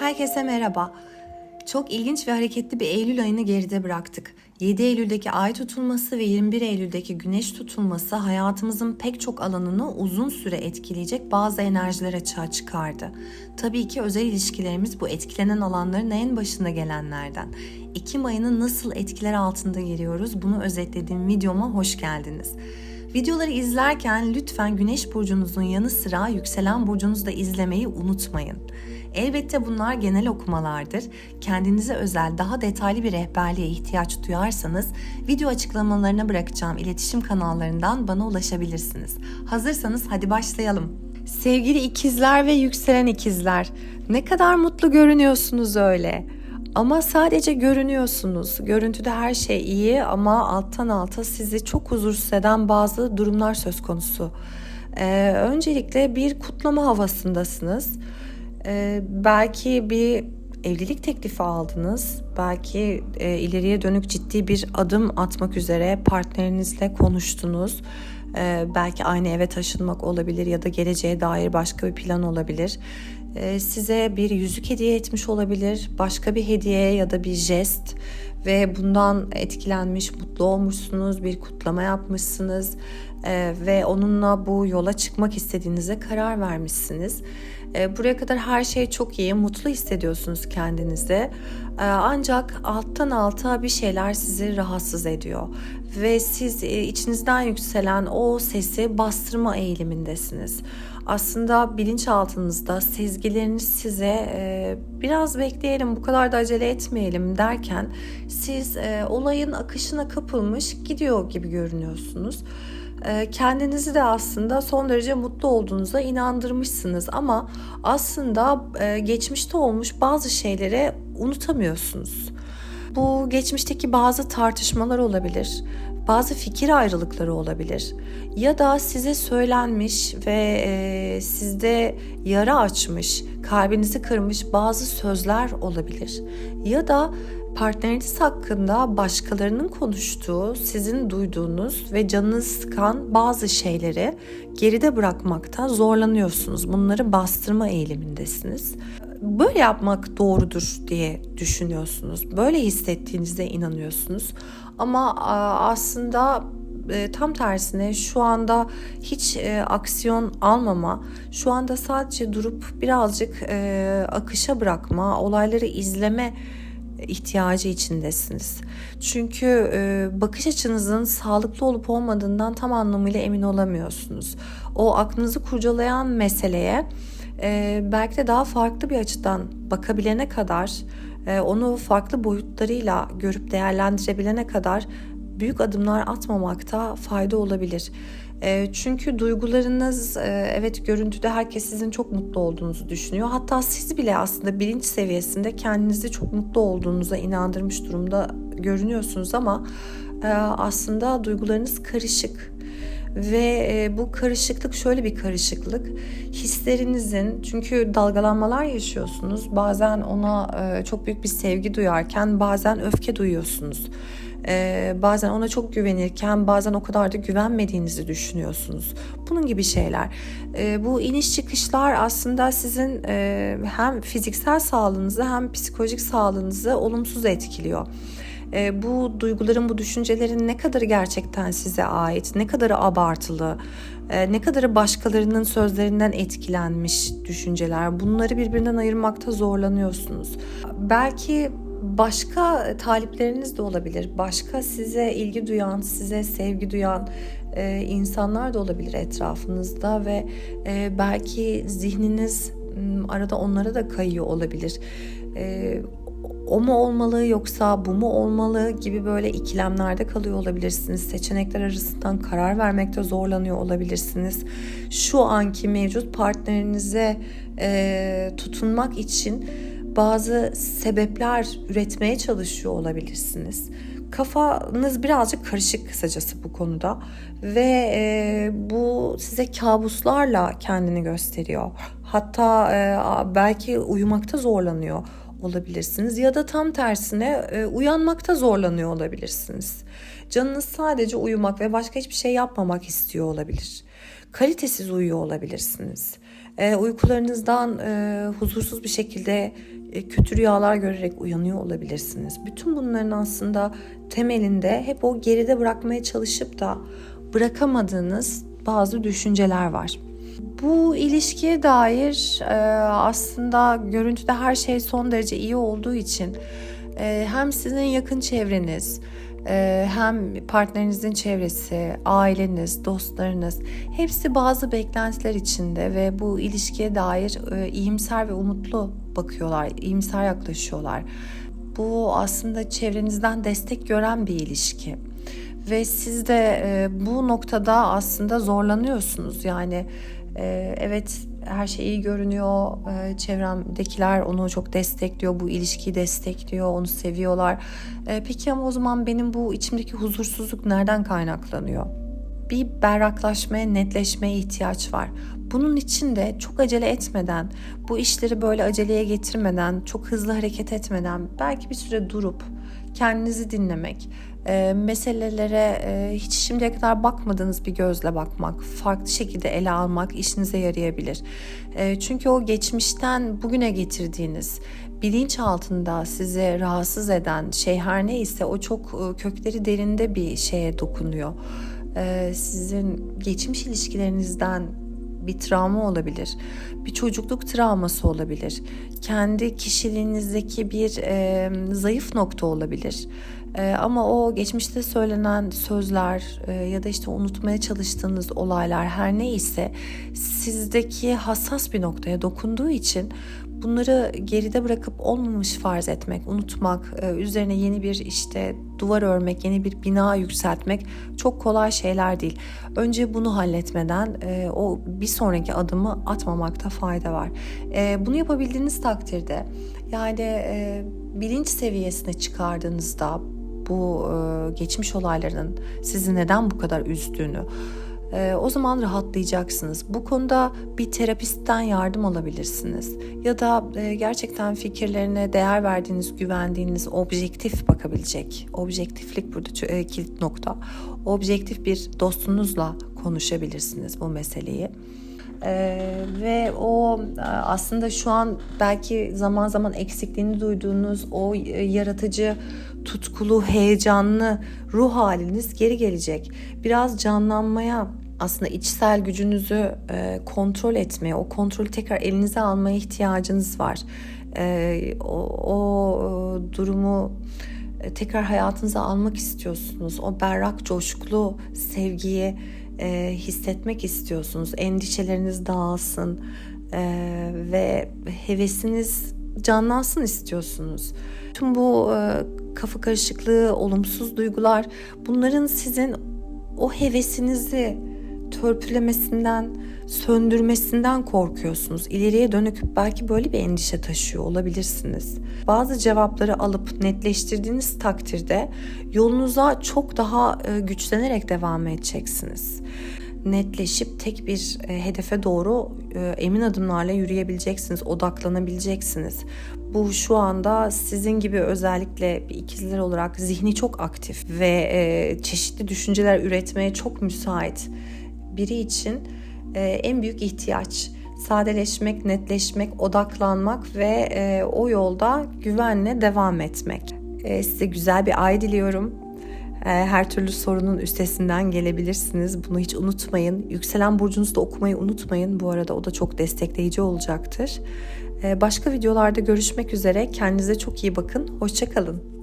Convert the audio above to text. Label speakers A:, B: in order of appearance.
A: Herkese merhaba. Çok ilginç ve hareketli bir Eylül ayını geride bıraktık. 7 Eylül'deki ay tutulması ve 21 Eylül'deki güneş tutulması hayatımızın pek çok alanını uzun süre etkileyecek bazı enerjiler açığa çıkardı. Tabii ki özel ilişkilerimiz bu etkilenen alanların en başında gelenlerden. Ekim ayını nasıl etkiler altında geliyoruz bunu özetlediğim videoma hoş geldiniz. Videoları izlerken lütfen güneş burcunuzun yanı sıra yükselen burcunuzu da izlemeyi unutmayın. Elbette bunlar genel okumalardır. Kendinize özel daha detaylı bir rehberliğe ihtiyaç duyarsanız video açıklamalarına bırakacağım iletişim kanallarından bana ulaşabilirsiniz. Hazırsanız hadi başlayalım. Sevgili ikizler ve yükselen ikizler, ne kadar mutlu görünüyorsunuz öyle. Ama sadece görünüyorsunuz. Görüntüde her şey iyi ama alttan alta sizi çok huzursuz eden bazı durumlar söz konusu. Ee, öncelikle bir kutlama havasındasınız. Ee, belki bir evlilik teklifi aldınız. Belki e, ileriye dönük ciddi bir adım atmak üzere partnerinizle konuştunuz. Ee, belki aynı eve taşınmak olabilir ya da geleceğe dair başka bir plan olabilir. Ee, size bir yüzük hediye etmiş olabilir, başka bir hediye ya da bir jest ve bundan etkilenmiş, mutlu olmuşsunuz, bir kutlama yapmışsınız e, ve onunla bu yola çıkmak istediğinize karar vermişsiniz. E, buraya kadar her şey çok iyi, mutlu hissediyorsunuz kendinizi. E, ancak alttan alta bir şeyler sizi rahatsız ediyor ve siz e, içinizden yükselen o sesi bastırma eğilimindesiniz. Aslında bilinçaltınızda sezgileriniz size e, biraz bekleyelim, bu kadar da acele etmeyelim derken siz e, olayın akışına kapılmış gidiyor gibi görünüyorsunuz. Ee, kendinizi de aslında son derece mutlu olduğunuza inandırmışsınız ama aslında e, geçmişte olmuş bazı şeyleri unutamıyorsunuz. Bu geçmişteki bazı tartışmalar olabilir, bazı fikir ayrılıkları olabilir ya da size söylenmiş ve e, sizde yara açmış, kalbinizi kırmış bazı sözler olabilir ya da partneriniz hakkında başkalarının konuştuğu, sizin duyduğunuz ve canınızı sıkan bazı şeyleri geride bırakmakta zorlanıyorsunuz. Bunları bastırma eğilimindesiniz. Böyle yapmak doğrudur diye düşünüyorsunuz. Böyle hissettiğinize inanıyorsunuz. Ama aslında e, tam tersine şu anda hiç e, aksiyon almama, şu anda sadece durup birazcık e, akışa bırakma, olayları izleme ihtiyacı içindesiniz. Çünkü e, bakış açınızın sağlıklı olup olmadığından tam anlamıyla emin olamıyorsunuz. O aklınızı kurcalayan meseleye e, belki de daha farklı bir açıdan bakabilene kadar, e, onu farklı boyutlarıyla görüp değerlendirebilene kadar büyük adımlar atmamakta fayda olabilir. Ee, çünkü duygularınız e, evet görüntüde herkes sizin çok mutlu olduğunuzu düşünüyor. Hatta siz bile aslında bilinç seviyesinde kendinizi çok mutlu olduğunuza inandırmış durumda görünüyorsunuz ama e, aslında duygularınız karışık ve e, bu karışıklık şöyle bir karışıklık hislerinizin çünkü dalgalanmalar yaşıyorsunuz bazen ona çok büyük bir sevgi duyarken bazen öfke duyuyorsunuz ee, bazen ona çok güvenirken bazen o kadar da güvenmediğinizi düşünüyorsunuz. Bunun gibi şeyler. Ee, bu iniş çıkışlar aslında sizin e, hem fiziksel sağlığınızı hem psikolojik sağlığınızı olumsuz etkiliyor e, bu duyguların, bu düşüncelerin ne kadarı gerçekten size ait, ne kadarı abartılı, e, ne kadarı başkalarının sözlerinden etkilenmiş düşünceler. Bunları birbirinden ayırmakta zorlanıyorsunuz. Belki başka talipleriniz de olabilir. Başka size ilgi duyan, size sevgi duyan e, insanlar da olabilir etrafınızda ve e, belki zihniniz arada onlara da kayıyor olabilir. E, o mu olmalı yoksa bu mu olmalı gibi böyle ikilemlerde kalıyor olabilirsiniz. Seçenekler arasından karar vermekte zorlanıyor olabilirsiniz. Şu anki mevcut partnerinize e, tutunmak için bazı sebepler üretmeye çalışıyor olabilirsiniz. Kafanız birazcık karışık kısacası bu konuda ve e, bu size kabuslarla kendini gösteriyor. Hatta e, belki uyumakta zorlanıyor olabilirsiniz ya da tam tersine e, uyanmakta zorlanıyor olabilirsiniz. Canınız sadece uyumak ve başka hiçbir şey yapmamak istiyor olabilir. Kalitesiz uyuyor olabilirsiniz. E, uykularınızdan e, huzursuz bir şekilde kötü rüyalar görerek uyanıyor olabilirsiniz. Bütün bunların aslında temelinde hep o geride bırakmaya çalışıp da bırakamadığınız bazı düşünceler var. Bu ilişkiye dair e, aslında görüntüde her şey son derece iyi olduğu için e, hem sizin yakın çevreniz e, hem partnerinizin çevresi, aileniz, dostlarınız hepsi bazı beklentiler içinde ve bu ilişkiye dair e, iyimser ve umutlu bakıyorlar, iyimser yaklaşıyorlar. Bu aslında çevrenizden destek gören bir ilişki ve siz de e, bu noktada aslında zorlanıyorsunuz yani e, evet her şey iyi görünüyor. E, çevremdekiler onu çok destekliyor bu ilişkiyi destekliyor onu seviyorlar. E, peki ama o zaman benim bu içimdeki huzursuzluk nereden kaynaklanıyor? Bir berraklaşmaya, netleşmeye ihtiyaç var. Bunun için de çok acele etmeden, bu işleri böyle aceleye getirmeden, çok hızlı hareket etmeden belki bir süre durup kendinizi dinlemek, e, meselelere e, hiç şimdiye kadar bakmadığınız bir gözle bakmak, farklı şekilde ele almak işinize yarayabilir. E, çünkü o geçmişten bugüne getirdiğiniz bilinç altında sizi rahatsız eden şey her neyse o çok e, kökleri derinde bir şeye dokunuyor. E, sizin geçmiş ilişkilerinizden bir travma olabilir, bir çocukluk travması olabilir, kendi kişiliğinizdeki bir e, zayıf nokta olabilir. E, ama o geçmişte söylenen sözler e, ya da işte unutmaya çalıştığınız olaylar her neyse sizdeki hassas bir noktaya dokunduğu için bunları geride bırakıp olmamış farz etmek, unutmak, e, üzerine yeni bir işte duvar örmek, yeni bir bina yükseltmek çok kolay şeyler değil. Önce bunu halletmeden e, o bir sonraki adımı atmamakta fayda var. E, bunu yapabildiğiniz takdirde yani bilinç seviyesine çıkardığınızda bu geçmiş olayların sizi neden bu kadar üzdüğünü e, o zaman rahatlayacaksınız. Bu konuda bir terapistten yardım alabilirsiniz. Ya da e, gerçekten fikirlerine değer verdiğiniz, güvendiğiniz, objektif bakabilecek. Objektiflik burada e, kilit nokta. Objektif bir dostunuzla konuşabilirsiniz bu meseleyi. Ee, ve o e, aslında şu an belki zaman zaman eksikliğini duyduğunuz o e, yaratıcı, tutkulu, heyecanlı ruh haliniz geri gelecek. Biraz canlanmaya aslında içsel gücünüzü e, kontrol etmeye, o kontrolü tekrar elinize almaya ihtiyacınız var. E, o, o e, durumu e, tekrar hayatınıza almak istiyorsunuz. O berrak, coşkulu sevgiyi e, hissetmek istiyorsunuz. Endişeleriniz dağılsın e, ve hevesiniz canlansın istiyorsunuz. Tüm bu e, kafa karışıklığı, olumsuz duygular bunların sizin o hevesinizi törpülemesinden, söndürmesinden korkuyorsunuz. İleriye dönük belki böyle bir endişe taşıyor olabilirsiniz. Bazı cevapları alıp netleştirdiğiniz takdirde yolunuza çok daha e, güçlenerek devam edeceksiniz netleşip tek bir e, hedefe doğru e, emin adımlarla yürüyebileceksiniz, odaklanabileceksiniz. Bu şu anda sizin gibi özellikle ikizler olarak zihni çok aktif ve çeşitli düşünceler üretmeye çok müsait biri için e, en büyük ihtiyaç sadeleşmek, netleşmek, odaklanmak ve e, o yolda güvenle devam etmek. E, size güzel bir ay diliyorum. E, her türlü sorunun üstesinden gelebilirsiniz. Bunu hiç unutmayın. Yükselen burcunuzu da okumayı unutmayın. Bu arada o da çok destekleyici olacaktır. E, başka videolarda görüşmek üzere. Kendinize çok iyi bakın. Hoşçakalın.